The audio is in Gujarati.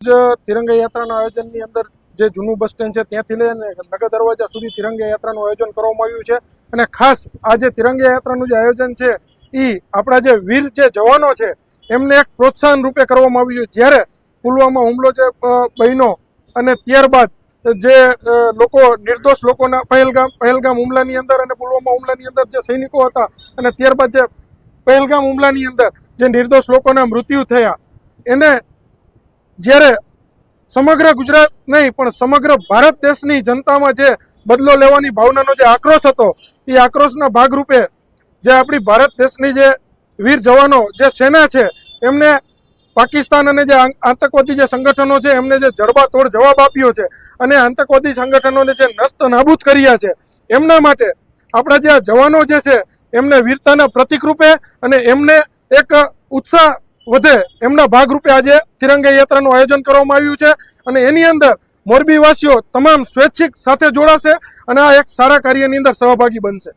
જ તિરંગા યાત્રાના આયોજનની અંદર જે જૂનું બસ સ્ટેન્ડ છે ત્યાંથી લઈને નગર દરવાજા સુધી તિરંગા યાત્રાનું આયોજન કરવામાં આવ્યું છે. અને ખાસ આ જે તિરંગા યાત્રાનું જે આયોજન છે એ આપણા જે વીર જે જવાનો છે, એમને એક પ્રોત્સાહન રૂપે કરવામાં આવ્યું જ્યારે પુલવામા હુમલો જે બહેનો અને ત્યારબાદ જે લોકો, નિર્દોષ લોકોના પહેલગામ પહેલગામ હુમલાની અંદર અને પુલવામા હુમલાની અંદર જે સૈનિકો હતા અને ત્યારબાદ જે પહેલગામ હુમલાની અંદર જે નિર્દોષ લોકોના મૃત્યુ થયા, એને જ્યારે સમગ્ર ગુજરાત નહીં, પણ સમગ્ર ભારત દેશની જનતામાં જે બદલો લેવાની ભાવનાનો જે આક્રોશ હતો, એ આક્રોશના ભાગરૂપે જે આપણી ભારત દેશની જે વીર જવાનો જે સેના છે, એમને પાકિસ્તાન અને જે આતંકવાદી જે સંગઠનો છે, એમને જે જડબાતોડ જવાબ આપ્યો છે અને આતંકવાદી સંગઠનોને જે નસ્ત નાબૂદ કર્યા છે, એમના માટે આપણા જે જવાનો જે છે, એમને વીરતાના પ્રતિક રૂપે અને એમને એક ઉત્સાહ વધે. એમના ભાગરૂપે આજે તિરંગા યાત્રાનું આયોજન કરવામાં આવ્યું છે અને એની અંદર મોરબીવાસીઓ તમામ સ્વૈચ્છિક સાથે જોડાશે અને આ એક સારા કાર્યની અંદર સહભાગી બનશે.